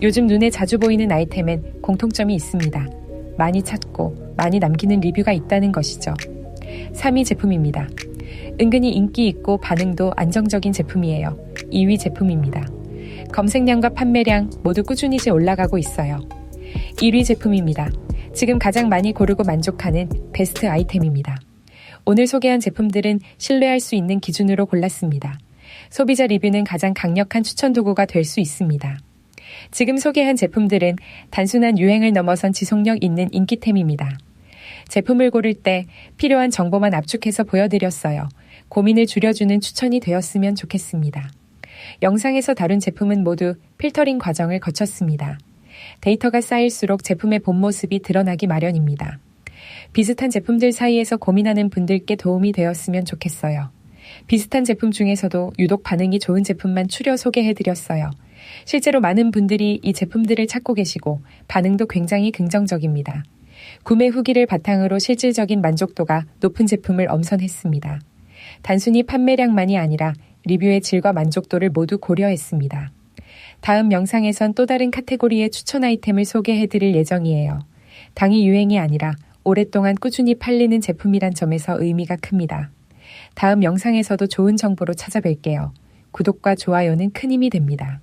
요즘 눈에 자주 보이는 아이템엔 공통점이 있습니다. 많이 찾고 많이 남기는 리뷰가 있다는 것이죠. 3위 제품입니다. 은근히 인기 있고 반응도 안정적인 제품이에요. 2위 제품입니다. 검색량과 판매량 모두 꾸준히 올라가고 있어요. 1위 제품입니다. 지금 가장 많이 고르고 만족하는 베스트 아이템입니다. 오늘 소개한 제품들은 신뢰할 수 있는 기준으로 골랐습니다. 소비자 리뷰는 가장 강력한 추천 도구가 될 수 있습니다. 지금 소개한 제품들은 단순한 유행을 넘어선 지속력 있는 인기템입니다. 제품을 고를 때 필요한 정보만 압축해서 보여드렸어요. 고민을 줄여주는 추천이 되었으면 좋겠습니다. 영상에서 다룬 제품은 모두 필터링 과정을 거쳤습니다. 데이터가 쌓일수록 제품의 본 모습이 드러나기 마련입니다. 비슷한 제품들 사이에서 고민하는 분들께 도움이 되었으면 좋겠어요. 비슷한 제품 중에서도 유독 반응이 좋은 제품만 추려 소개해드렸어요. 실제로 많은 분들이 이 제품들을 찾고 계시고 반응도 굉장히 긍정적입니다. 구매 후기를 바탕으로 실질적인 만족도가 높은 제품을 엄선했습니다. 단순히 판매량만이 아니라 리뷰의 질과 만족도를 모두 고려했습니다. 다음 영상에선 또 다른 카테고리의 추천 아이템을 소개해 드릴 예정이에요. 당이 유행이 아니라 오랫동안 꾸준히 팔리는 제품이란 점에서 의미가 큽니다. 다음 영상에서도 좋은 정보로 찾아뵐게요. 구독과 좋아요는 큰 힘이 됩니다.